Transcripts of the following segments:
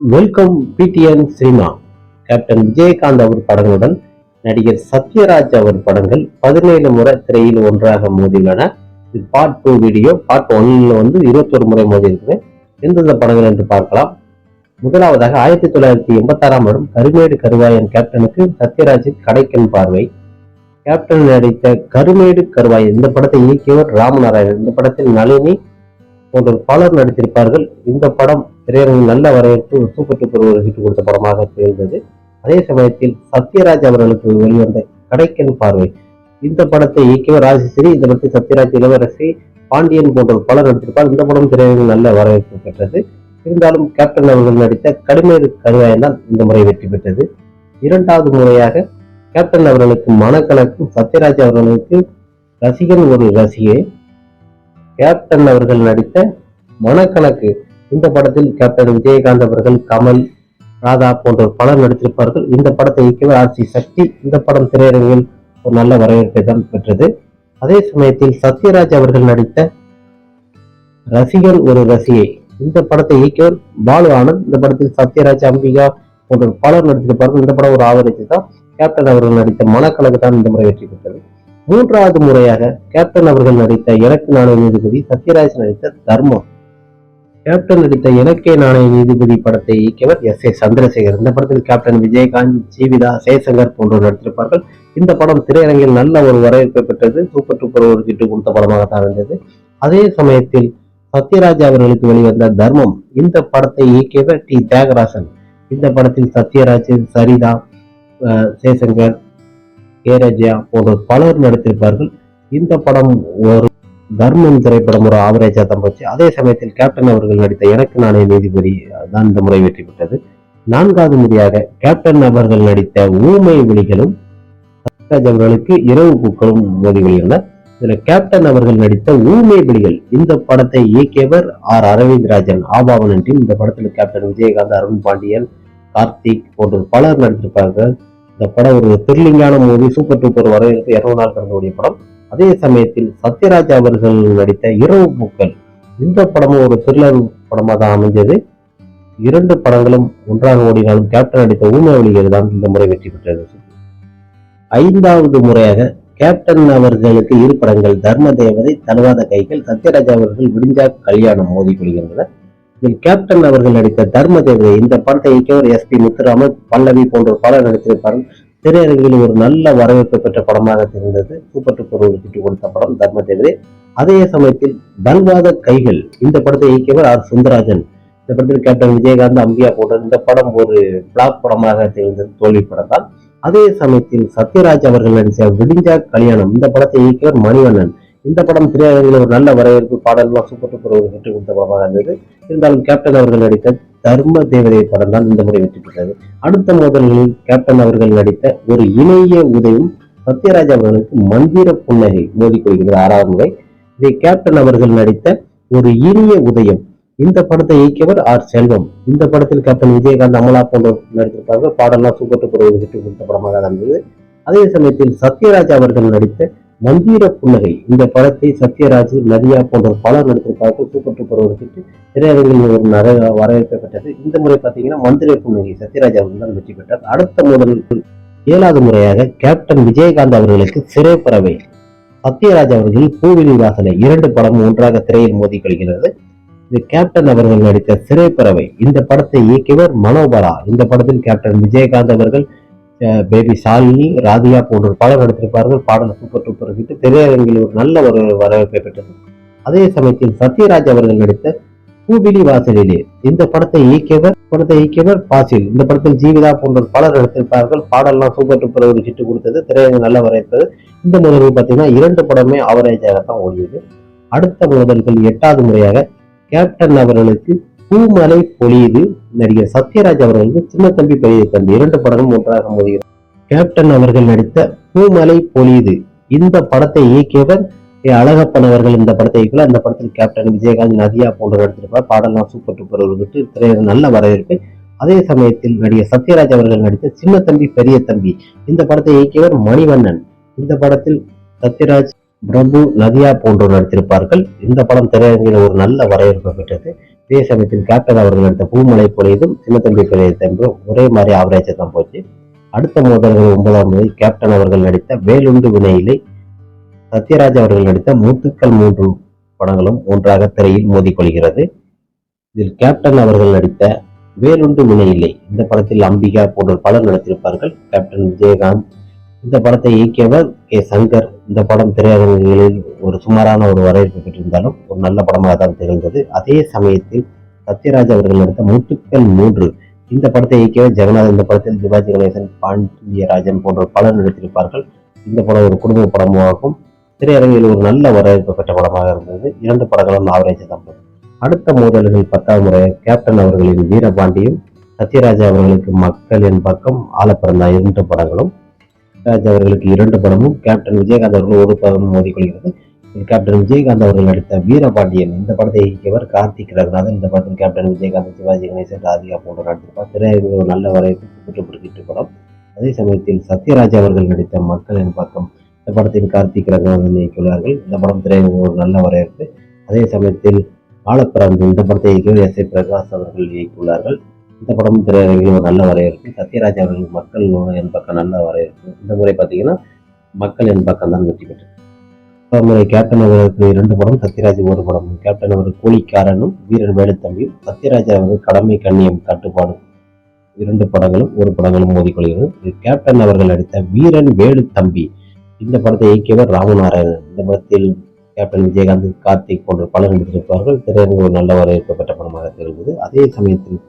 Welcome P T N cinema. Captain Vijayakanth அவர் படங்களுடன் நடிகர் சத்யராஜ் அவர் படங்கள் பதினேழு முறை திரையில் ஒன்றாக மோதியுள்ளன. இது பார்ட் டூ வீடியோ பார்ட் ஒன்ல வந்து இருபத்தொரு முறை மோதி இருக்குது எந்தெந்த படங்கள் என்று பார்க்கலாம். முதலாவதாக ஆயிரத்தி தொள்ளாயிரத்தி எண்பத்தாறாம் வருடம் கருமேடு கருவாயன் கேப்டனுக்கு சத்யராஜின் கடைக்கன் பார்வை. கேப்டன் நடித்த கருமேடு கருவாயன் இந்த படத்தை இயக்கியவர் ராமநாராயணன் இந்த படத்தில் நளினி போன்ற பலர் நடித்திருப்பார்கள். இந்த படம் திரையரங்கில் நல்ல வரவேற்பு சூப்பர் டூப்பர் ஒரு ஹிட் கொடுத்த படமாக இருந்தது அதே சமயத்தில் சத்யராஜ் அவர்களுக்கு வெளிவந்த கடைக்கன் பார்வை. இந்த படத்தை இயக்கியவர் ராஜஸ்ரீ இந்த படத்தை சத்யராஜ் இளவரசி பாண்டியன் போன்ற பலர் நடித்திருப்பார். இந்த படம் திரையரங்கில் நல்ல வரவேற்பு பெற்றது. இருந்தாலும் கேப்டன் அவர்கள் நடித்த கடுமையது கருவாயன் தான் இந்த முறை வெற்றி பெற்றது. இரண்டாவது முறையாக கேப்டன் அவர்களுக்கு மனக்கணக்கும் சத்யராஜ் அவர்களுக்கு ரசிகன் ஒரு ரசிகை. கேப்டன் அவர்கள் நடித்த மனக்கணக்கு. இந்த படத்தில் கேப்டன் விஜயகாந்த் அவர்கள் கமல் ராதா போன்ற பலர் நடித்திருப்பார்கள். இந்த படத்தை இயக்கியவர் ஆர் சி சக்தி. இந்த படம் திரையரங்கில் ஒரு நல்ல வரவேற்பை தான் பெற்றது. அதே சமயத்தில் சத்யராஜ் அவர்கள் நடித்த ரசிகன் ஒரு ரசிகை. இந்த படத்தை இயக்கியவர் பாலு ஆனந்த். இந்த படத்தில் சத்யராஜ் அம்பிகா போன்ற பலர் நடித்திருப்பார்கள். இந்த படம் ஒரு ஆவரேஜ் தான் கேப்டன் அவர்கள் நடித்த மனக்கணக்கு தான் இந்த முறை வெற்றி பெற்றது. மூன்றாவது முறையாக கேப்டன் அவர்கள் நடித்த எனக்கு நாணய நீதிபதி சத்யராஜ் நடித்த தர்மம். கேப்டன் நடித்த எனக்கே நாணய நீதிபதி படத்தை இயக்கியவர் எஸ் ஏ சந்திரசேகர். இந்த படத்தில் கேப்டன் விஜயகாந்த் ஜீவிதா சேசங்கர் போன்றோர் நடித்திருப்பார்கள். இந்த படம் திரையரங்கில் நல்ல ஒரு வரவேற்பை பெற்றது. சூப்பர் டூப்பர் ஒரு கிட்டு கொடுத்த படமாகத்தான் இருந்தது. அதே சமயத்தில் சத்யராஜ் அவர்களுக்கு வெளிவந்த தர்மம் இந்த படத்தை இயக்கியவர் டி தியாகராசன். இந்த படத்தில் சத்யராஜ் சரிதா அஹ் சேசங்கர் கேரஜா போன்ற பலர் நடித்திருப்பார்கள். இந்த படம் ஒரு தர்மம் திரைப்படம் ஒரு ஆவரேஜா தான் போச்சு அதே சமயத்தில் கேப்டன் அவர்கள் நடித்த எனக்கு நானே நீதிபதி தான் இந்த முறை வெற்றி பெற்றது. நான்காவது முறையாக கேப்டன் அவர்கள் நடித்த ஊமை விழிகளும் சத்யராஜ் அவர்களுக்கு இரவு பூக்களும் மோதி வெளியின இதுல கேப்டன் அவர்கள் நடித்த ஊமை விழிகள் இந்த படத்தை இயக்கியவர் ஆர். அரவிந்த் ராஜன் ஆபாவனன் டீம். இந்த படத்தில் கேப்டன் விஜயகாந்த் அருண் பாண்டியன் கார்த்திக் போன்ற பலர் நடித்திருப்பார்கள். இந்த படம் ஒரு த்ரில்லிங்கான மூவி சூப்பர் டூப்பர் வரவேற்பு இரவு நாள் கடந்தோடைய படம். அதே சமயத்தில் சத்யராஜ் அவர்கள் நடித்த இரவு பூக்கள். இந்த படமும் ஒரு த்ரில்லர் படமாக தான் அமைஞ்சது. இரண்டு படங்களும் ஒன்றாக ஓடினாலும் கேப்டன் நடித்த ஊமை ஒளிகள் தான் இந்த முறை வெற்றி பெற்றது. ஐந்தாவது முறையாக கேப்டன் அவர்களுக்கு இரு படங்கள் தர்ம தேவதை தனுவாத கைகள் சத்யராஜ் அவர்கள் விடிஞ்சா கல்யாணம் மோதி கொள்கின்றனர். இதில் கேப்டன் அவர்கள் நடித்த தர்ம தேவதை இந்த படத்தை இயக்கியவர் எஸ் பி முத்துராமன் பல்லவி போன்ற பலர் நடித்திருப்பார்கள். திரையரங்கில் ஒரு நல்ல வரவேற்பு பெற்ற படமாக தெரிந்தது. சூப்பர் டூப்பர் ஒரு சுட்டு கொடுத்த படம் தர்ம தேவதை அதே சமயத்தில் தன்வாத கைகள் இந்த படத்தை இயக்கியவர் ஆர். சுந்தராஜன் இந்த படத்தில் கேப்டன் விஜயகாந்த் அம்பியா போன்ற இந்த படம் ஒரு பிளாக் படமாக தெரிந்தது தோல்வி படம் தான் அதே சமயத்தில் சத்யராஜ் அவர்கள் நடித்த விடிஞ்சா கல்யாணம் இந்த படத்தை இயக்கியவர் மணிவண்ணன். இந்த படம் திரையரங்கில் ஒரு நல்ல வரவேற்பு பாடல்லாம் சூப்பர் டூப்பர் ஒரு வெற்றி கொடுத்த படமாக இருந்தது. இருந்தாலும் கேப்டன் அவர்கள் நடித்த தர்ம தேவதை படம் தான் இந்த முறை வெற்றி பெற்றது. அடுத்த மோதல்களில் கேப்டன் அவர்கள் நடித்த ஒரு இணைய உதவும் சத்யராஜ் அவர்களுக்கு மந்திர புன்னகை மோதிக்கொள்கிறது ஆறாவது முறை. இதை கேப்டன் அவர்கள் நடித்த ஒரு இனிய உதயம். இந்த படத்தை இயக்கியவர் ஆர் செல்வம். இந்த படத்தில் கேப்டன் விஜயகாந்த் அமலா போன்றோர் நடித்திருப்பார்கள். பாடலாம் சூப்பர் டூப்பர் ஒரு வெற்றி கொடுத்த படமாக இருந்தது. அதே சமயத்தில் சத்யராஜ் அவர்கள் நடித்த மந்திர புன்னகை. இந்த படத்தை சத்யராஜ் நதியா போன்ற பலர் நடித்திருப்பார்கள். சூப்பர் டூப்பர் ஒரு திரையரங்கில் ஒரு நிறைய வரவேற்பை இந்த முறை பார்த்தீங்கன்னா மந்திர புன்னகை சத்யராஜ் அவர்கள் தான் வெற்றி பெற்றார். அடுத்த முதலுக்கு ஏழாவது முறையாக கேப்டன் விஜயகாந்த் அவர்களுக்கு சிறை பறவை சத்யராஜ் அவர்கள் பூவிலி வாசலை இரண்டு படமும் ஒன்றாக திரையில் மோதி கழிகிறது இது கேப்டன் அவர்கள் நடித்த சிறை பறவை இந்த படத்தை இயக்கியவர் மனோபரா. இந்த படத்தில் கேப்டன் விஜயகாந்த் அவர்கள் பேபி சாலினி ராதியா போன்ற பாடல் நடித்திருப்பார்கள். பாடல் சூப்பர் சூப்பர் ஹிட் திரையரங்கில் ஒரு நல்ல ஒரு வரவேற்பை பெற்றது. அதே சமயத்தில் சத்யராஜ் அவர்கள் நடித்த பூபிலி வாசலிலே இந்த படத்தை இயக்கியவர் படத்தை இயக்கியவர் பாசில். இந்த படத்தில் ஜீவிதா போன்ற பலர் நடித்திருப்பார்கள். பாடல்லாம் சூப்பர் டூப்பர் ஒரு ஹிட் கொடுத்தது. திரையரங்கு நல்ல வரவேற்பது இந்த முதல்கள் பார்த்தீங்கன்னா இரண்டு படமே ஆவரேஜாகத்தான் ஓடியது. அடுத்த முதல்கள் எட்டாவது முறையாக கேப்டன் அவர்களுக்கு பூமலை பொழியுது. நடிகர் சத்யராஜ் அவர்களுக்கு சின்ன தம்பி பெரிய தம்பி இரண்டு படங்களும் ஒன்றாக மோதுகிறது. கேப்டன் அவர்கள் நடித்த பூமலை பொழியுது. இந்த படத்தை இயக்கியவர் ஏ. அழகப்பன் அவர்கள். இந்த படத்தை இயக்கல. அந்த படத்தில் கேப்டன் விஜயகாந்த் நதியா போன்ற நடித்திருப்பார். பாடலாம் சூப்பர் டூப்பர் ஒரு விட்டு திரையரங்கு நல்ல வரவேற்பு. அதே சமயத்தில் நடிகர் சத்யராஜ் அவர்கள் நடித்த சின்ன தம்பி பெரிய தம்பி. இந்த படத்தை இயக்கியவர் மணிவண்ணன். இந்த படத்தில் சத்யராஜ் பிரபு நதியா போன்றோர் நடித்திருப்பார்கள். இந்த படம் திரையரங்கில் ஒரு நல்ல வரவேற்பு பெற்றது. இதே சமயத்தில் கேப்டன் அவர்கள் எடுத்த பூமலை பொழியதும் சின்னத்தம்பி பெரிய ஒரே மாதிரி ஆவரேஜாக தான் போச்சு. அடுத்த மோதல்கள் ஒன்பதாம் தேதி கேப்டன் அவர்கள் நடித்த வேலுண்டு வினையிலே சத்யராஜ் அவர்கள் நடித்த மூத்துக்கள் மூன்று படங்களும் ஒன்றாக திரையில் மோதிக்கொள்கிறது. இதில் கேப்டன் அவர்கள் நடித்த வேலுண்டு வினையில்லை இந்த படத்தில் அம்பிகா போன்ற பலர் நடித்திருப்பார்கள். கேப்டன் விஜயகாந்த் இந்த படத்தை இயக்கியவர் கே சங்கர். இந்த படம் திரையரங்குகளில் ஒரு சுமாரான ஒரு வரவேற்பு பெற்றிருந்தாலும் ஒரு நல்ல படமாக தான் திகழ்ந்தது. அதே சமயத்தில் சத்யராஜ் அவர்கள் நடித்த முத்துக்கள் மூன்று. இந்த படத்தை இயக்கியவர் ஜெகநாத் இந்த படத்தில் சிவாஜி கணேசன் பாண்டியராஜன் போன்ற பலர் நடித்திருப்பார்கள். இந்த படம் ஒரு குடும்ப படமாகும். திரையரங்கில் ஒரு நல்ல வரவேற்பு பெற்ற படமாக இருந்தது. இரண்டு படங்களும் ஆவரேஜ் தான். அடுத்த மோதல்கள் பத்தாம் முறை. கேப்டன் அவர்களின் வீரபாண்டியும் சத்யராஜா அவர்களுக்கு மக்களின் பக்கம் ஆள இரண்டு படங்களும். ராஜ் அவர்களுக்கு இரண்டு படமும் கேப்டன் விஜயகாந்த் அவர்கள் ஒரு படமும் மோதிக்கொள்கிறது கேப்டன் விஜயகாந்த் அவர்கள் நடித்த வீரபாண்டியன் இந்த படத்தை இயக்கியவர் கார்த்திக் ரகுநாதன். இந்த படத்தில் கேப்டன் விஜயகாந்த் சிவாஜி கணேசன் ராதிகா போன்ற நடித்திருப்பார். திரையரங்கில் ஒரு நல்ல வரவேற்பு பெற்றுப்படுத்திட்டு படம். அதே சமயத்தில் சத்யராஜ் அவர்கள் நடித்த மக்கள் என் பக்கம் இந்த படத்தில் கார்த்திக் ரகுநாதன் இயக்கியுள்ளார்கள். இந்த படம் திரையரங்கில் ஒரு நல்ல வரவேற்பு. அதே சமயத்தில் ஆழப்பிறந்து இந்த படத்தை இயக்கியவர் எஸ் ஏ பிரகாஷ் அவர்கள் இயக்கியுள்ளார்கள். இந்த படமும் திரையரங்கில் ஒரு நல்ல வரவேற்பு. சத்யராஜ் அவர்கள் மக்கள் என் பக்கம் நல்ல வரவேற்பு. இந்த முறை பார்த்தீங்கன்னா மக்கள் என் பக்கம் தான் வெற்றி பெற்றது. இந்த முறை கேப்டன் அவர்களுக்கு இரண்டு படம் சத்யராஜ் ஒரு படம். கேப்டன் அவர் கூலிக்காரனும் வீரன் வேலுத்தம்பியும் சத்யராஜ் அவர்கள் கடமை கண்ணியம் கட்டுப்பாடு. இரண்டு படங்களும் ஒரு படங்களும் மோதிக்கொள்கிறது கேப்டன் அவர்கள் நடித்த வீரன் வேலு தம்பி இந்த படத்தை இயக்கியவர் ராமநாராயணன். இந்த படத்தில் கேப்டன் விஜயகாந்த் கார்த்திக் போன்ற பலர் நடித்திருப்பார்கள். திரையரங்கு ஒரு நல்ல வரவேற்பு பெற்ற படமாக திகழ்ந்தது அதே சமயத்தில்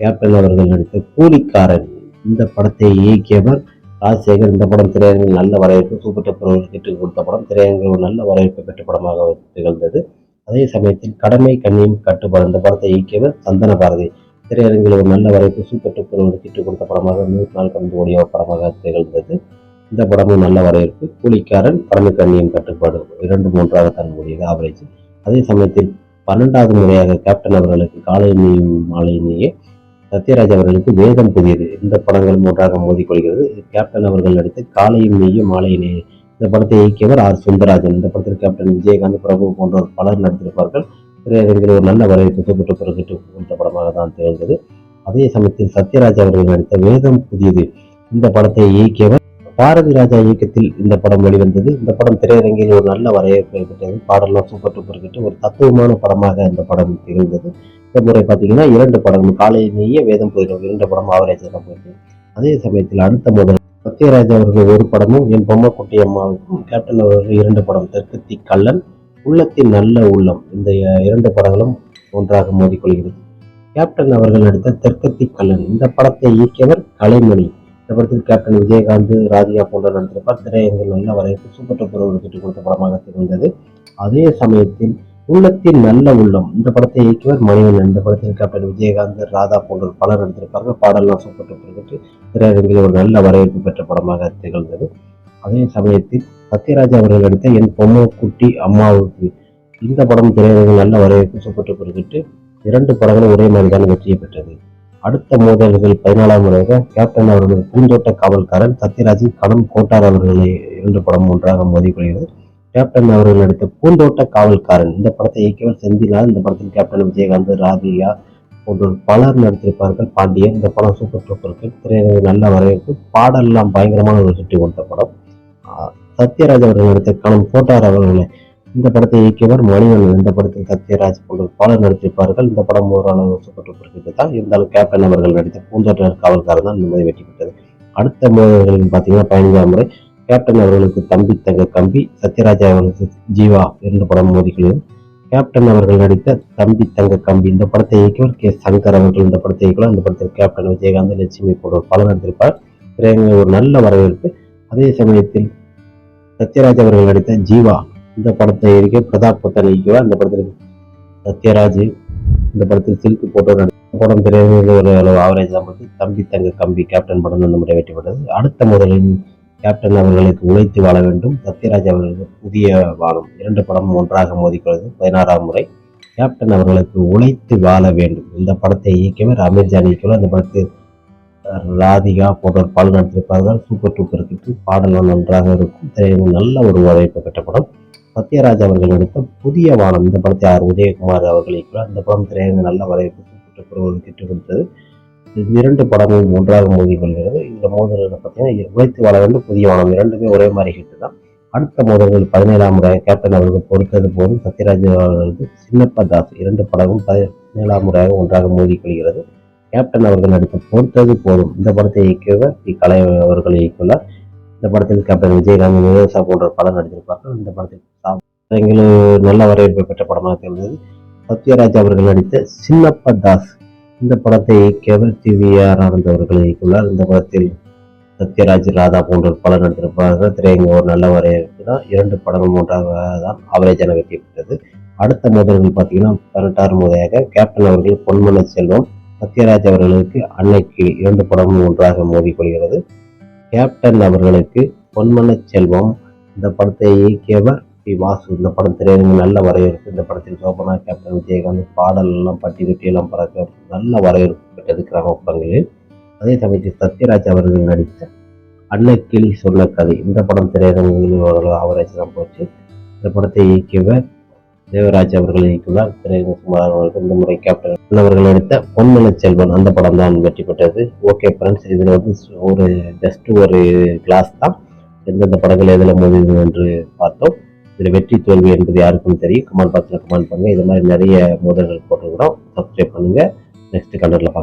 கேப்டன் அவர்கள் நடித்த கூலிக்காரன். இந்த படத்தை இயக்கியவர் ராஜசேகர். இந்த படம் திரையரங்கில் நல்ல வரவேற்பு சூப்பர் டப்பர் கேட்டு கொடுத்த படம் திரையரங்கில் ஒரு நல்ல வரவேற்பு பெற்ற படமாக திகழ்ந்தது. அதே சமயத்தில் கடமை கண்ணியம் கட்டுப்பாடு இந்த படத்தை இயக்கியவர் சந்தன பாரதி திரையரங்கில் ஒரு நல்ல வரவேற்பு சூப்பர் டப்பர் கிட்டு கொடுத்த படமாக நூறு நாள் கடந்து ஓடிய படமாக திகழ்ந்தது. இந்த படமும் நல்ல வரவேற்பு. கூலிக்காரன் கடமை கண்ணியம் கட்டுப்பாடு இரண்டு மூன்றாக தான் ஓடியது ஆவரேஜ். அதே சமயத்தில் பன்னெண்டாவது முறையாக கேப்டன் அவர்களுக்கு காலை நீயும் மாலை நீயே சத்யராஜ் அவர்களுக்கு வேதம் புதியது. இந்த படங்கள் மூன்றாக மோதிக்கொள்கிறது. கேப்டன் அவர்கள் நடித்த காலையும் நெய்யும் மாலையும் நெய் இந்த படத்தை இயக்கியவர் ஆர். சுந்தரராஜன். இந்த படத்தில் கேப்டன் விஜயகாந்த் பிரபு போன்றோர் பலர் நடித்திருப்பார்கள். திரையரங்கில் ஒரு நல்ல வரவேற்பு சூப்பர் பிறகு கொடுத்த படமாக தான் திகழ்ந்தது அதே சமயத்தில் சத்யராஜ் அவர்கள் நடித்த வேதம் புதியது. இந்த படத்தை இயக்கியவர் பாரதி ராஜா இயக்கத்தில் இந்த படம் வெளிவந்தது. இந்த படம் திரையரங்கில் ஒரு நல்ல வரவேற்பை பெற்றது. பாடலாம் சூப்பர் டூப்பர் கிட்ட ஒரு தத்துவமான படமாக இந்த படம் திகழ்ந்தது. இந்த முறை பார்த்தீங்கன்னா இரண்டு படம் காலை நீய வேதம் போயிடும் இரண்டு படம் ஆவரேஜ் தான் போயிருக்கு அதே சமயத்தில் அடுத்த முதல் சத்யராஜ் அவர்கள் ஒரு படமும் என் பொம்மைக்குட்டி அம்மாவுக்கும் கேப்டன் அவர்கள் இரண்டு படம் தெற்கத்தி கல்லன் உள்ளத்தின் நல்ல உள்ளம் இந்த இரண்டு படங்களும் ஒன்றாக மோதிக்கொள்கிறது. கேப்டன் அவர்கள் நடித்த தெற்கத்தி கல்லன் இந்த படத்தை இயக்கியவர் கலைமணி. இந்த படத்தில் கேப்டன் விஜயகாந்த் ராதிகா போன்ற நடித்திருப்பார். திரையரங்கில் நல்ல வரவேற்பு சூப்பர் டூப்பர் ஒரு கொடுத்த படமாக திகழ்ந்தது. அதே சமயத்தில் உள்ளத்தின் நல்ல உள்ளம். இந்த படத்தை இயக்கியவர் மணிவன் இந்த படத்தில் கேப்டன் விஜயகாந்த் ராதா போன்ற பலர் நடித்திருப்பார்கள். பாடலாம் சூப்பர் பெற்று திரையரங்கில் ஒரு நல்ல வரவேற்பு பெற்ற படமாக திகழ்ந்தது. அதே சமயத்தில் சத்யராஜ் அவர்கள் நடித்த என் பொம்மை குட்டி அம்மாவுக்கு இந்த படம் திரையரங்கில் நல்ல வரவேற்பு சூப்பர் டூப்பர் இரண்டு படங்களும் ஒரே மாதிரி தான் வெற்றியை பெற்றது. அடுத்த மோதல்கள் பதினாலாம் முறையாக கேப்டன் அவர்களது பூந்தோட்ட காவல்காரன் சத்யராஜின் கடும் கோட்டார் அவர்களை இரண்டு படம் ஒன்றாக மோதிக்கொள்கிறது கேப்டன் அவர்கள் நடித்த பூந்தோட்ட காவல்காரன். இந்த படத்தை இயக்கியவர் செந்திலால் இந்த படத்தில் கேப்டன் விஜயகாந்த் ராதிகா போன்றோர் பலர் நடித்திருப்பார்கள். பாண்டியன் இந்த படம் சூப்பர் டூப்பருக்கு திரையரங்கு நல்ல வரவேற்பு பாடலாம் பயங்கரமான ஒரு சுட்டி கொடுத்த படம். ஆஹ் சத்யராஜ் அவர்கள் நடித்த கணம் போட்டார் அவர்களை. இந்த படத்தை இயக்கியவர் மணிவண்ணன். இந்த படத்தில் சத்யராஜ் போன்ற பலர் நடித்திருப்பார்கள். இந்த படம் ஓரளவு சூப்பர் டூப்பர் தான் இருந்தாலும் கேப்டன் அவர்கள் நடித்த பூந்தோட்ட காவல்காரன் தான் நிம்மதி வெற்றி பெற்றது. அடுத்த மோதல்கள் பார்த்தீங்கன்னா பதினஞ்சாம் முறை கேப்டன் அவர்களுக்கு தம்பி தங்க கம்பி சத்யராஜ் அவர்களுக்கு ஜீவா இரண்டு படம் மோதிக்கிறது கேப்டன் அவர்கள் நடித்த தம்பி தங்க கம்பி இந்த படத்தை இயக்கியவர் கே. சங்கர் அவர்கள் இந்த படத்தை இயக்கலாம் இந்த படத்தில் கேப்டன் விஜயகாந்த் லட்சுமி போன்ற பலர் நடித்திருப்பார். திரையரங்கில் ஒரு நல்ல வரவேற்பு. அதே சமயத்தில் சத்யராஜ் அவர்கள் நடித்த ஜீவா இந்த படத்தை இருக்க பிரதாப் புத்தன் இயக்குவார். இந்த படத்தில் சத்யராஜ் இந்த படத்தில் சில்க் போட்டோ நடித்த படம் திரையரங்கில் ஒரு அளவு ஆவரேஜ் தான் தம்பி தங்க கம்பி கேப்டன் படம் அந்த முறை வெற்றி பெற்றது. அடுத்த முதலில் கேப்டன் அவர்களுக்கு உழைத்து வாழ வேண்டும். சத்யராஜ் அவர்களுக்கு புதிய வானம் இரண்டு படமும் ஒன்றாக மோதிக்கொள்வது பதினாறாம் முறை கேப்டன் அவர்களுக்கு உழைத்து வாழ வேண்டும். இந்த படத்தை இயக்கியவர் அமீர்ஜான் இயக்கியவர் இந்த படத்தில் ராதிகா போன்றோர் பால் நடித்திருப்பார்கள் சூப்பர் டூப்பர் கிட்டு பாடலாம் நன்றாக இருக்கும். திரையரங்கு நல்ல ஒரு வரவேற்பு பெற்ற படம். சத்யராஜ் அவர்கள் நடித்த புதிய வானம். இந்த படத்தை ஆர். உதயகுமார் அவர்கள் இயக்கினார் இந்த படம் திரையரங்கு நல்ல வரவேற்பு கூட்டுக்குறவு கிட்டு கொடுத்தது. இரண்டு படமும் ஒன்றாக மோதிக்கொள்கிறது இந்த மோதலில் பார்த்தீங்கன்னா உழைத்து வாழ வேண்டும் புதிய வானம் இரண்டுமே ஒரே மாதிரி ஹிட்டு தான். அடுத்த மோதல்கள் பதினேழாம் முறை கேப்டன் அவர்கள் பொறுத்தது போதும் சத்யராஜ் அவர்களுக்கு சின்னப்ப தாஸ் இரண்டு படமும் பதினேழாம் முறையாக ஒன்றாக மோதிக்கொள்கிறது. கேப்டன் அவர்கள் நடித்த பொறுத்தது போதும். இந்த படத்தை இயக்கியவர் தி கலை அவர்கள் இயக்கியுள்ளார். இந்த படத்தில் கேப்டன் விஜயகாந்த் நிரோசா போன்ற படம் நடித்திருப்பார்கள். இந்த படத்தில் எங்களுக்கு நல்ல வரவேற்பு பெற்ற படமாக இருந்தது சத்யராஜ் அவர்கள் நடித்த சின்னப்ப தாஸ் இந்த படத்தை கேபிள் டிவி ஆர் ஆனந்த் அவர்கள் இயக்கியுள்ளார். இந்த படத்தில் சத்யராஜ் ராதா போன்ற படம் நடித்திருப்பார்கள். திரையங்க ஒரு நல்ல வரவேற்பு தான் இரண்டு படங்கள் ஒன்றாக தான் ஆவரேஜான வெற்றி பெற்றது. அடுத்த மோதல்கள் பார்த்தீங்கன்னா பதினெட்டாறு முறையாக கேப்டன் அவர்கள் பொன்மன செல்வம் சத்யராஜ் அவர்களுக்கு அன்னைக்கு இரண்டு படமும் ஒன்றாக மோதிக்கொள்கிறது. கேப்டன் அவர்களுக்கு பொன்மன செல்வம் இந்த படத்தை இயக்கியவர் பி வாசு இந்த படம் திரையரங்கு நல்ல வரவேற்பு. இந்த படத்தில் சோபனா கேப்டன் விஜயகாந்த் பாடல் எல்லாம் பட்டி தொட்டி எல்லாம் பறக்க நல்ல வரவேற்பு பெற்றது கிராமப்புறங்களில் அதே சமயத்தில் சத்யராஜ் அவர்கள் நடித்த அன்னக்கிளி சொன்ன கதை. இந்த படம் திரையரங்கில் அவரேஜ் ஆவரேஜ் தான் போச்சு. இந்த படத்தை இயக்கியவர் தேவராஜ் அவர்கள் இயக்கியுள்ளார். திரையரங்க சுமார் அவர்கள் இந்த முறை கேப்டன் அவர்கள் நடித்த பொன்மலை செல்வன் அந்த படம் தான் வெற்றி பெற்றது. ஓகே ஃப்ரெண்ட்ஸ் இதில் வந்து ஒரு ஜஸ்ட் ஒரு கிளாஸ் தான். எந்தெந்த படங்கள் எதில் மோதிது என்று பார்த்தோம். இதில் வெற்றி தோல்வி என்பது யாருக்கும் தெரியும். கமெண்ட் பாக்ஸில் கமெண்ட் பண்ணுங்கள் இது மாதிரி நிறைய மோதல்கள் போட்டுக்கிறோம் சப்ஸ்கிரைப் பண்ணுங்கள் நெக்ஸ்ட் கண்டரில் பார்க்கலாம்.